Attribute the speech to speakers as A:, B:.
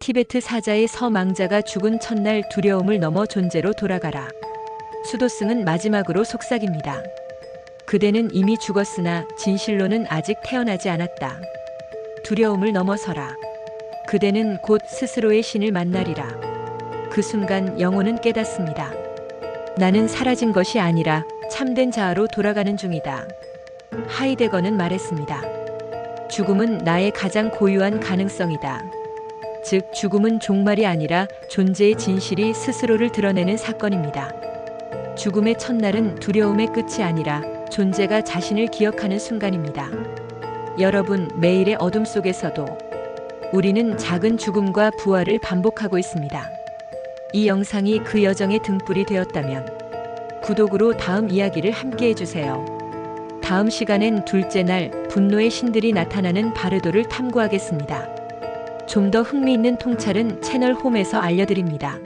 A: 티베트 사자의 서망자가 죽은 첫날 두려움을 넘어 존재로 돌아가라. 수도승은 마지막으로 속삭입니다. 그대는 이미 죽었으나 진실로는 아직 태어나지 않았다. 두려움을 넘어서라. 그대는 곧 스스로의 신을 만나리라. 그 순간 영혼은 깨닫습니다. 나는 사라진 것이 아니라 참된 자아로 돌아가는 중이다. 하이데거는 말했습니다. 죽음은 나의 가장 고유한 가능성이다. 즉, 죽음은 종말이 아니라 존재의 진실이 스스로를 드러내는 사건입니다. 죽음의 첫날은 두려움의 끝이 아니라 존재가 자신을 기억하는 순간입니다. 여러분, 매일의 어둠 속에서도 우리는 작은 죽음과 부활을 반복하고 있습니다. 이 영상이 그 여정의 등불이 되었다면 구독으로 다음 이야기를 함께 해주세요. 다음 시간엔 둘째 날 분노의 신들이 나타나는 바르도를 탐구하겠습니다. 좀 더 흥미있는 통찰은 채널 홈에서 알려드립니다.